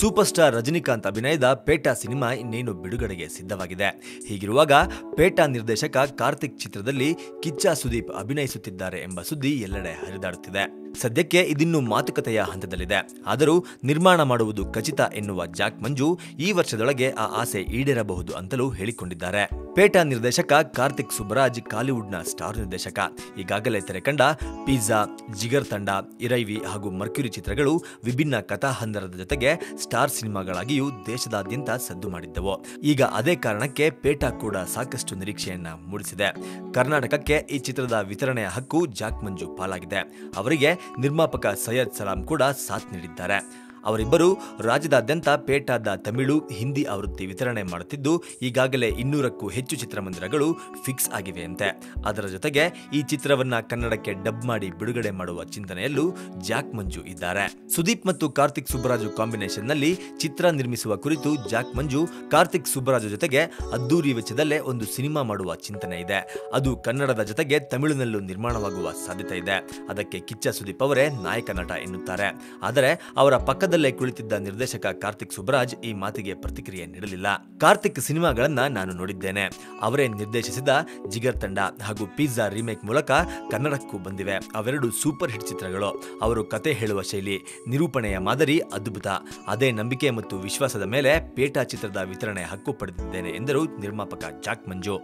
Super star Rajinikanth ಅಭಿನಯದ ಪೇಟಾ cinema ಇನ್ನೇನು ಬಿಡುಗಡೆಗೆ ಸಿದ್ಧವಾಗಿದೆ. ಹೀಗಿರುವಾಗ ಪೇಟಾ ನಿರ್ದೇಶಕ ಕಾರ್ತಿಕ್ ಚಿತ್ರದಲ್ಲಿ ಕಿಚ್ಚ ಸುದೀಪ್ ಅಭಿನಯಿಸುತ್ತಿದ್ದಾರೆ ಎಂಬ ಸುದ್ದಿ ಎಲ್ಲೆಡೆ ಹರಿದಾಡುತ್ತಿದೆ. ಸದ್ಯಕ್ಕೆ ಇದಿನ್ನು ಮಾತುಕತೆಯ ಹಂತದಲ್ಲಿದೆ. ಆದರೂ ನಿರ್ಮಾಣ ಮಾಡುವುದು ಖಚಿತ ಎನ್ನುವ ಜಾಕ್ ಮಂಜು ಈ ವರ್ಷದೊಳಗೆ ಆ ಆಸೆ ಈಡೇರಬಹುದು ಅಂತಲೂ ಹೇಳಿಕೊಂಡಿದ್ದಾರೆ. ಪೇಟಾ ನಿರ್ದೇಶಕ ಕಾರ್ತಿಕ್ ಸುಬ್ಬರಾಜ್ ಕಾಲಿವುಡ್ನ ಸ್ಟಾರ್ ನಿರ್ದೇಶಕ. ಈಗಾಗಲೇ ತೆರೆಕಂಡ ಪಿಜ್ಜಾ, ಜಿಗರ್ ತಂಡ, ಇರೈವಿ ಹಾಗೂ ಮರ್ಕ್ಯುರಿ ಚಿತ್ರಗಳು ವಿಭಿನ್ನ ಕಥಾಹಂದರದ ಜೊತೆಗೆ ಸ್ಟಾರ್ ಸಿನಿಮಾಗಳಾಗಿಯೂ ದೇಶದಾದ್ಯಂತ ಸದ್ದು ಮಾಡಿದ್ದವು. ಈಗ ಅದೇ ಕಾರಣಕ್ಕೆ ಪೇಟಾ ಕೂಡ ಸಾಕಷ್ಟು ನಿರೀಕ್ಷೆಯನ್ನ ಮೂಡಿಸಿದೆ. ಕರ್ನಾಟಕಕ್ಕೆ ಈ ಚಿತ್ರದ ವಿತರಣೆಯ ಹಕ್ಕು ಜಾಕ್ ಮಂಜು ಪಾಲಾಗಿದೆ. ಅವರಿಗೆ ನಿರ್ಮಾಪಕ ಸೈಯದ್ ಸಲಾಂ ಕೂಡ ಸಾಥ್ ನೀಡಿದ್ದಾರೆ. ಅವರಿಬ್ಬರು ರಾಜ್ಯದಾದ್ಯಂತ ಪೇಟಾದ ತಮಿಳು, ಹಿಂದಿ ಆವೃತ್ತಿ ವಿತರಣೆ ಮಾಡುತ್ತಿದ್ದು, ಈಗಾಗಲೇ ಇನ್ನೂರಕ್ಕೂ ಹೆಚ್ಚು ಚಿತ್ರಮಂದಿರಗಳು ಫಿಕ್ಸ್ ಆಗಿವೆಯಂತೆ. ಅದರ ಜೊತೆಗೆ ಈ ಚಿತ್ರವನ್ನ ಕನ್ನಡಕ್ಕೆ ಡಬ್ ಮಾಡಿ ಬಿಡುಗಡೆ ಮಾಡುವ ಚಿಂತನೆಯಲ್ಲೂ ಜಾಕ್ ಮಂಜು ಇದ್ದಾರೆ. ಸುದೀಪ್ ಮತ್ತು ಕಾರ್ತಿಕ್ ಸುಬ್ಬರಾಜು ಕಾಂಬಿನೇಷನ್ನಲ್ಲಿ ಚಿತ್ರ ನಿರ್ಮಿಸುವ ಕುರಿತು ಜಾಕ್ ಮಂಜು, ಕಾರ್ತಿಕ್ ಸುಬ್ಬರಾಜು ಜೊತೆಗೆ ಅದ್ದೂರಿ ವೆಚ್ಚದಲ್ಲೇ ಒಂದು ಸಿನಿಮಾ ಮಾಡುವ ಚಿಂತನೆ ಇದೆ. ಅದು ಕನ್ನಡದ ಜೊತೆಗೆ ತಮಿಳಿನಲ್ಲೂ ನಿರ್ಮಾಣವಾಗುವ ಸಾಧ್ಯತೆ ಇದೆ. ಅದಕ್ಕೆ ಕಿಚ್ಚ ಸುದೀಪ್ ಅವರೇ ನಾಯಕ ನಟ ಎನ್ನುತ್ತಾರೆ. ಆದರೆ ಅವರ ಪಕ್ಕದಲ್ಲೇ ಕುಳಿತಿದ್ದ ನಿರ್ದೇಶಕ ಕಾರ್ತಿಕ್ ಸುಬ್ರಾಜ್ ಈ ಮಾತಿಗೆ ಪ್ರತಿಕ್ರಿಯೆ ನೀಡಲಿಲ್ಲ. ಕಾರ್ತಿಕ್ ಸಿನಿಮಾಗಳನ್ನ ನಾನು ನೋಡಿದ್ದೇನೆ. ಅವರೇ ನಿರ್ದೇಶಿಸಿದ ಜಿಗರ್ ತಂಡ ಹಾಗೂ ಪಿಜ್ಜಾ ರೀಮೇಕ್ ಮೂಲಕ ಕನ್ನಡಕ್ಕೂ ಬಂದಿವೆ. ಅವೆರಡು ಸೂಪರ್ ಹಿಟ್ ಚಿತ್ರಗಳು. ಅವರು ಕತೆ ಹೇಳುವ ಶೈಲಿ, ನಿರೂಪಣೆಯ ಮಾದರಿ ಅದ್ಭುತ. ಅದೇ ನಂಬಿಕೆ ಮತ್ತು ವಿಶ್ವಾಸದ ಮೇಲೆ ಪೇಟಾ ಚಿತ್ರದ ವಿತರಣೆ ಹಕ್ಕು ಪಡೆದಿದ್ದೇನೆ ಎಂದರು ನಿರ್ಮಾಪಕ ಜಾಕ್ ಮಂಜು.